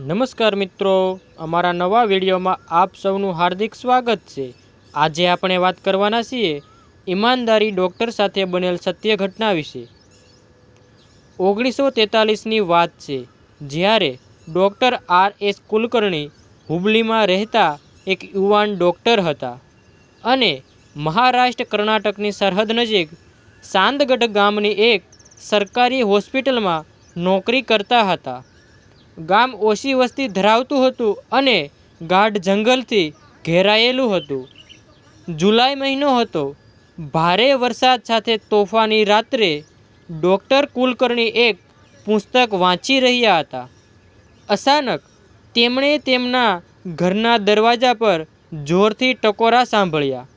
નમસ્કાર મિત્રો, અમારા નવા વિડીયોમાં આપ સૌનું હાર્દિક સ્વાગત છે. આજે આપણે વાત કરવાના છીએ ઈમાનદારી ડૉક્ટર સાથે બનેલ સત્ય ઘટના વિશે. ઓગણીસો તેતાલીસની વાત છે, જ્યારે ડૉક્ટર આર એસ કુલકર્ણી હુબલીમાં રહેતા એક યુવાન ડૉક્ટર હતા અને મહારાષ્ટ્ર કર્ણાટકની સરહદ નજીક સાંદગઢ ગામની એક સરકારી હોસ્પિટલમાં નોકરી કરતા હતા. ગામ ઓછી વસ્તી ધરાવતું હતું અને ગાઢ જંગલથી ઘેરાયેલું હતું. જુલાઈ મહિનો હતો. ભારે વરસાદ સાથે તોફાની રાત્રે ડૉક્ટર કુલકર્ણી એક પુસ્તક વાંચી રહ્યા હતા. અચાનક તેમણે તેમના ઘરના દરવાજા પર જોરથી ટકોરા સાંભળ્યા.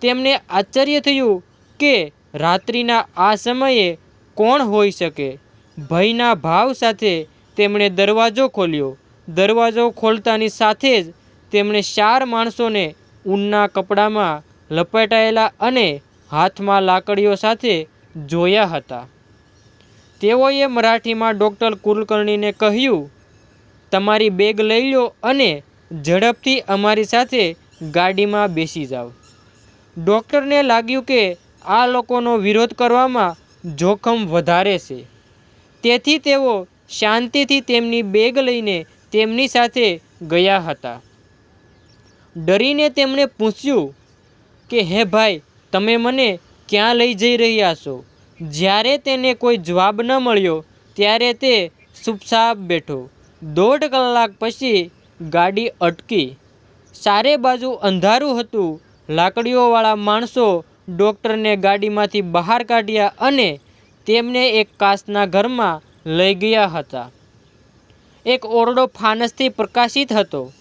તેમને આશ્ચર્ય થયું કે રાત્રિના આ સમયે કોણ હોઈ શકે? ભયના ભાવ સાથે તેમણે દરવાજો ખોલ્યો. દરવાજો ખોલતાની સાથે જ તેમણે ચાર માણસોને ઊનના કપડામાં લપેટાયેલા અને હાથમાં લાકડીઓ સાથે જોયા હતા. તેઓએ મરાઠીમાં ડૉક્ટર કુલકર્ણીને કહ્યું, તમારી બેગ લઈ લો અને ઝડપથી અમારી સાથે ગાડીમાં બેસી જાઓ. ડૉક્ટરને લાગ્યું કે આ લોકોનો વિરોધ કરવામાં જોખમ વધારે છે. તેથી તેઓ શાંતિથી તેમની બેગ લઈને તેમની સાથે ગયા હતા. ડરીને તેમણે પૂછ્યું કે, હે ભાઈ, તમે મને ક્યાં લઈ જઈ રહ્યા છો? જ્યારે તેને કોઈ જવાબ ન મળ્યો, ત્યારે તે ચૂપચાપ બેઠો. દોઢ કલાક પછી ગાડી અટકી. ચારે બાજુ અંધારું હતું. લાકડીઓવાળા માણસો ડૉક્ટરને ગાડીમાંથી બહાર કાઢ્યા અને તેમને એક કાચના ઘરમાં લઈ ગયા હતા. એક ઓરડો ફાનસથી પ્રકાશિત હતો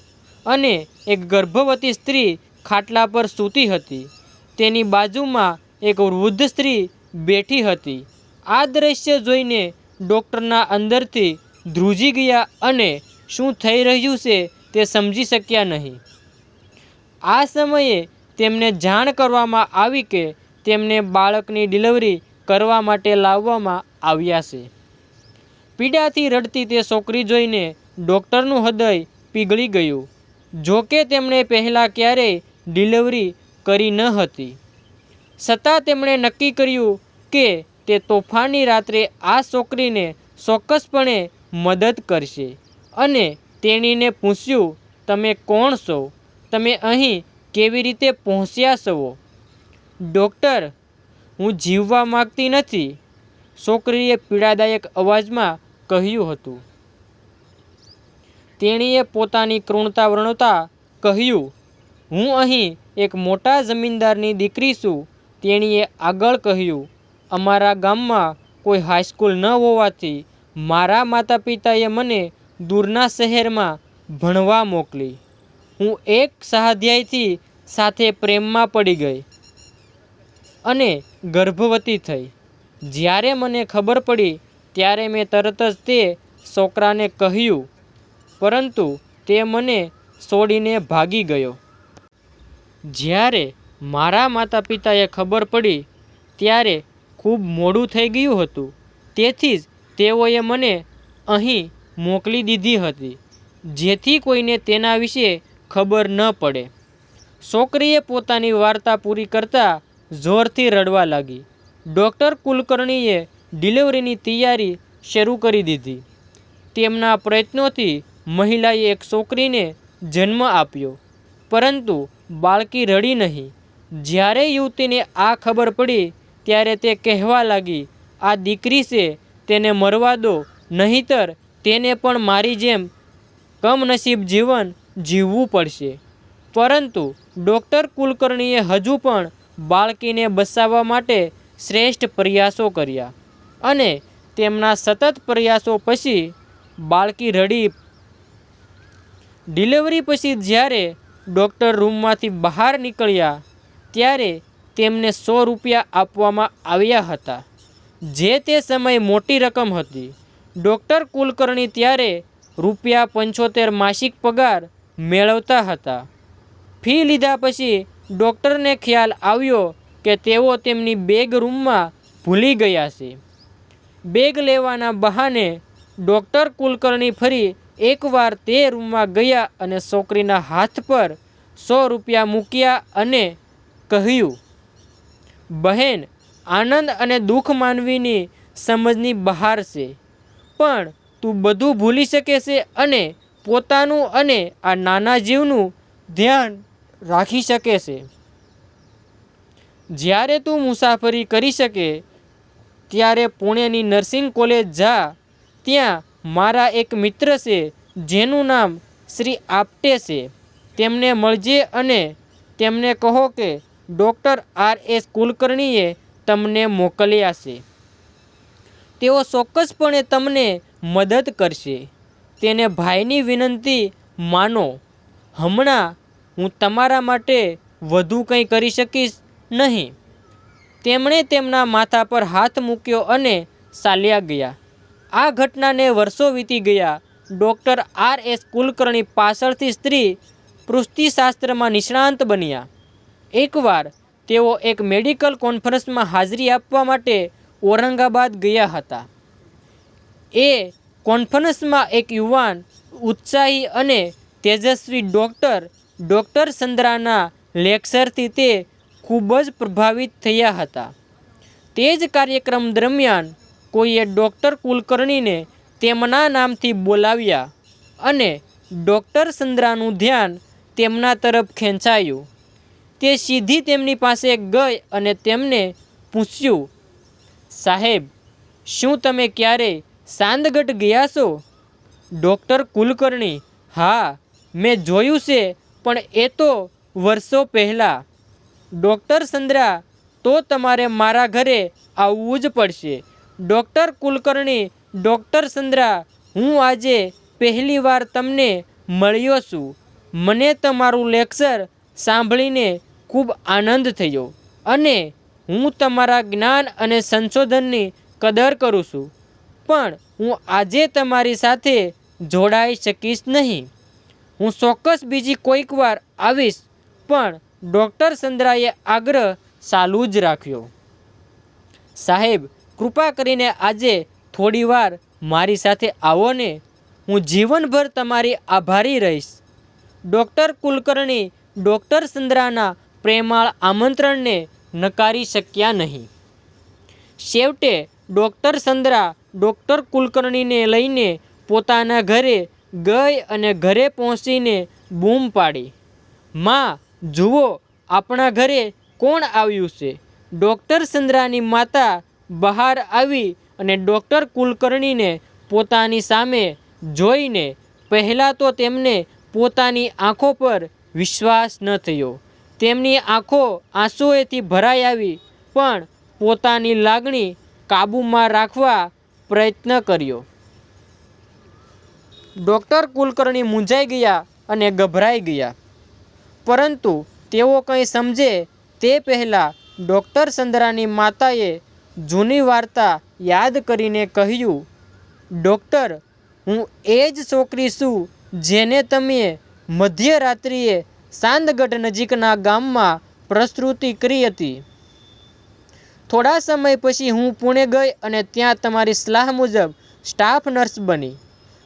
અને એક ગર્ભવતી સ્ત્રી ખાટલા પર સૂતી હતી. તેની બાજુમાં એક વૃદ્ધ સ્ત્રી બેઠી હતી. આ દ્રશ્ય જોઈને ડૉક્ટરના અંદરથી ધ્રુજી ગયા અને શું થઈ રહ્યું છે તે સમજી શક્યા નહીં. આ સમયે તેમને જાણ કરવામાં આવી કે તેમને બાળકની ડિલિવરી કરવા માટે લાવવામાં આવ્યા છે. પીડાથી રડતી તે છોકરી જોઈને ડૉક્ટરનું હૃદય પીગળી ગયું. જોકે તેમણે પહેલાં ક્યારેય ડિલિવરી કરી ન હતી. છતાં તેમણે નક્કી કર્યું કે તે તોફાની રાત્રે આ છોકરીને ચોક્કસપણે મદદ કરશે અને તેણીને પૂછ્યું, તમે કોણ છો? તમે અહીં કેવી રીતે પહોંચ્યા છો? ડૉક્ટર, હું જીવવા માગતી નથી. છોકરીએ પીડાદાયક અવાજમાં કહ્યું હતું. તેણીએ પોતાની કૃણતા વર્ણતા કહ્યું, હું અહીં એક મોટા જમીનદારની દીકરી છું. તેણીએ આગળ કહ્યું, અમારા ગામમાં કોઈ હાઈસ્કૂલ ન હોવાથી મારા માતા પિતાએ મને દૂરના શહેરમાં ભણવા મોકલી. હું એક સહાધ્યાયથી સાથે પ્રેમમાં પડી ગઈ અને ગર્ભવતી થઈ. જ્યારે મને ખબર પડી ત્યારે મેં તરત જ તે છોકરાને કહ્યું, પરંતુ તે મને છોડીને ભાગી ગયો. જ્યારે મારા માતા પિતાએ ખબર પડી, ત્યારે ખૂબ મોડું થઈ ગયું હતું. તેથી જ તેઓએ મને અહીં મોકલી દીધી હતી, જેથી કોઈને તેના વિશે ખબર ન પડે. છોકરીએ પોતાની વાર્તા પૂરી કરતાં જોરથી રડવા લાગી. ડૉક્ટર કુલકર્ણીએ ડિલિવરીની તૈયારી શરૂ કરી દીધી. તેમના પ્રયત્નોથી મહિલાએ એક છોકરીને જન્મ આપ્યો. પરંતુ બાળકી રડી નહીં. જ્યારે યુવતીને આ ખબર પડી, ત્યારે તે કહેવા લાગી, આ દીકરી છે, તેને મરવા દો, નહીંતર તેને પણ મારી જેમ કમનસીબ જીવન જીવવું પડશે. પરંતુ ડૉક્ટર કુલકર્ણીએ હજુ પણ બાળકીને બચાવવા માટે શ્રેષ્ઠ પ્રયાસો કર્યા. અને તેમના સતત પ્રયાસો પછી બાળકી રડી. ડિલિવરી પછી જ્યારે ડૉક્ટર રૂમમાંથી બહાર નીકળ્યા, ત્યારે તેમને સો રૂપિયા આપવામાં આવ્યા હતા. જે તે સમયે મોટી રકમ હતી. ડૉક્ટર કુલકર્ણી ત્યારે રૂપિયા પંચોતેર માસિક પગાર મેળવતા હતા. ફી લીધા પછી ડૉક્ટરને ખ્યાલ આવ્યો કે તેઓ તેમની બેગ રૂમમાં ભૂલી ગયા છે. બેગ લેવાના બહાને ડૉક્ટર કુલકર્ણી ફરી એકવાર તે રૂમમાં ગયા અને છોકરીના હાથ પર સો રૂપિયા મૂક્યા અને કહ્યું, બહેન, આનંદ અને દુઃખ માનવીની સમજની બહાર છે, પણ તું બધું ભૂલી શકે છે અને પોતાનું અને આ નાના જીવનું ધ્યાન રાખી શકે છે. જ્યારે તું મુસાફરી કરી શકે ત્યારે પુણેની નર્સિંગ કોલેજ જા. ત્યાં મારા એક મિત્ર છે, જેનું નામ શ્રી આપટે છે. તેમને મળજે અને તેમને કહો કે, ડૉક્ટર આર એસ કુલકર્ણીએ તમને મોકલ્યા છે. તેઓ ચોક્કસપણે તમને મદદ કરશે. તેને ભાઈની વિનંતી માનો. હમણાં હું તમારા માટે વધુ કંઈ કરી શકીશ નહીં. તેમણે તેમના માથા પર હાથ મૂક્યો અને ચાલ્યા ગયા. આ ઘટનાને વર્ષો વીતી ગયા. ડૉક્ટર આર એસ કુલકર્ણી પાછળથી સ્ત્રી પૃષ્ટિશાસ્ત્રમાં નિષ્ણાંત બન્યા. એકવાર તેઓ એક મેડિકલ કોન્ફરન્સમાં હાજરી આપવા માટે ઔરંગાબાદ ગયા હતા. એ કોન્ફરન્સમાં એક યુવાન, ઉત્સાહી અને તેજસ્વી ડૉક્ટર ડૉક્ટર સંદ્રાના લેક્ચરથી તે ખૂબ જ પ્રભાવિત થયા હતા. તે જ કાર્યક્રમ દરમિયાન કોઈએ ડૉક્ટર કુલકર્ણીને તેમના નામથી બોલાવ્યા અને ડૉક્ટર સંદ્રાનું ધ્યાન તેમના તરફ ખેંચાયું. તે સીધી તેમની પાસે ગઈ અને તેમને પૂછ્યું, સાહેબ, શું તમે ક્યારેય સાંદગઢ ગયા છો? ડૉક્ટર કુલકર્ણી, હા, મેં જોયું છે, પણ એ તો વર્ષો પહેલાં ડૉક્ટર સંદ્રા, તો તમારે મારા ઘરે આવવું જ પડશે. ડૉક્ટર કુલકર્ણી, ડૉક્ટર સંદ્રા, હું આજે પહેલીવાર તમને મળ્યો છું. મને તમારું લેક્ચર સાંભળીને ખૂબ આનંદ થયો અને હું તમારા જ્ઞાન અને સંશોધનની કદર કરું છું. પણ હું આજે તમારી સાથે જોડાઈ શકીશ નહીં. હું ચોક્કસ બીજી કોઈક વાર આવીશ, પણ ડૉક્ટર સંદ્રાએ આગ્રહ ચાલુ જ રાખ્યો. સાહેબ, કૃપા કરીને આજે થોડી વાર મારી સાથે આવો ને. હું જીવનભર તમારી આભારી રહીશ. ડૉક્ટર કુલકર્ણી ડૉક્ટર સંદ્રાના પ્રેમાળ આમંત્રણને નકારી શક્યા નહીં. છેવટે ડૉક્ટર સંદ્રા ડૉક્ટર કુલકર્ણીને લઈને પોતાના ઘરે ગઈ અને ઘરે પહોંચીને બૂમ પાડી. માં જુઓ, આપણા ઘરે કોણ આવ્યું છે? ડૉક્ટર સંદ્રાની માતા બહાર આવી અને ડૉક્ટર કુલકર્ણીને પોતાની સામે જોઈને પહેલાં તો તેમને પોતાની આંખો પર વિશ્વાસ ન થયો. તેમની આંખો આંસુએથી ભરાઈ આવી, પણ પોતાની લાગણી કાબૂમાં રાખવા પ્રયત્ન કર્યો. ડૉક્ટર કુલકર્ણી મૂંઝાઈ ગયા અને ગભરાઈ ગયા. પરંતુ તેઓ કંઈ સમજે તે પહેલાં ડૉક્ટર સંદ્રાની માતાએ જૂની વાર્તા યાદ કરીને કહ્યું, ડૉક્ટર, હું એ જ છોકરી છું જેને તમે મધ્યરાત્રિએ સાંદગઢ નજીકના ગામમાં પ્રસ્તુતિ કરી હતી. થોડા સમય પછી હું પુણે ગઈ અને ત્યાં તમારી સલાહ મુજબ સ્ટાફ નર્સ બની.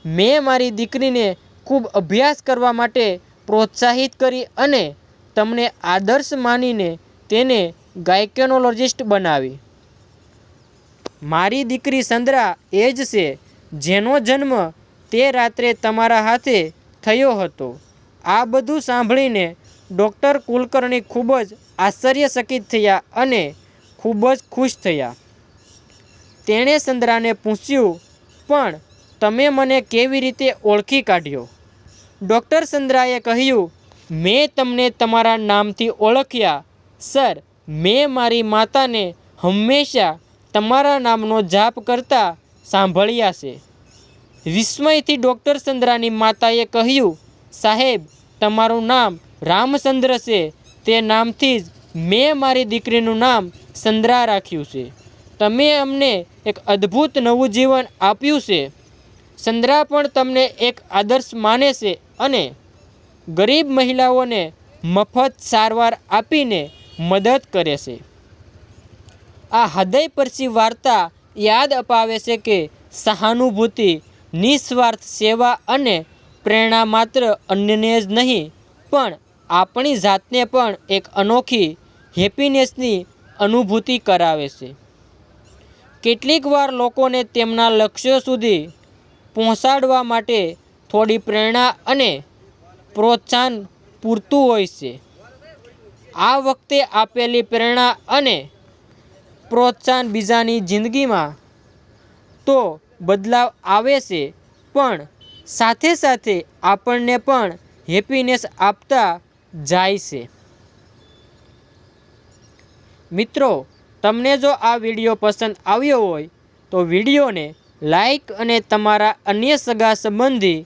મેં મારી દીકરીને ખૂબ અભ્યાસ કરવા માટે પ્રોત્સાહિત કરી અને તમને આદર્શ માનીને તેને ગાયકેનોલોજિસ્ટ બનાવી. મારી દીકરી સંદ્રા એ જ છે, જેનો જન્મ તે રાત્રે તમારા હાથે થયો હતો. આ બધું સાંભળીને ડૉક્ટર કુલકર્ણી ખૂબ જ આશ્ચર્યચકિત થયા અને ખૂબ જ ખુશ થયા. તેણે સંદ્રાને પૂછ્યું, પણ તમે મને કેવી રીતે ઓળખી કાઢ્યો? ડૉક્ટર સંદ્રાએ કહ્યું, મેં તમને તમારા નામથી ઓળખ્યા. સર, મેં મારી માતાને હંમેશા તમારા નામનો જાપ કરતા સાંભળ્યા છે. વિસ્મયથી ડૉક્ટર સંદ્રાની માતાએ કહ્યું, સાહેબ, તમારું નામ રામચંદ્ર છે. તે નામથી જ મેં મારી દીકરીનું નામ સંદ્રા રાખ્યું છે. તમે અમને એક અદ્ભુત નવું જીવન આપ્યું છે. સંદ્રા પણ તમને એક આદર્શ માને છે અને ગરીબ મહિલાઓને મફત સારવાર આપીને મદદ કરે છે. આ હૃદય પરસી વાર્તા યાદ અપાવે છે કે સહાનુભૂતિ, નિસ્વાર્થ સેવા અને પ્રેરણા માત્ર અન્યને જ નહીં, પણ આપણી જાતને પણ એક અનોખી હેપીનેસની અનુભૂતિ કરાવે છે. કેટલીક વાર લોકોને તેમના લક્ષ્યો સુધી પહોંચાડવા માટે થોડી પ્રેરણા અને પ્રોત્સાહન પૂરતું હોય છે. આ વખતે આપેલી પ્રેરણા અને પ્રોત્સાહન બીજાની જિંદગીમાં તો બદલાવ આવે છે, પણ સાથે સાથે આપણને પણ હેપીનેસ આપતા જાય છે. મિત્રો, તમને જો આ વીડિયો પસંદ આવ્યો હોય તો વિડીયોને લાઈક અને તમારા અન્ય સગા સંબંધી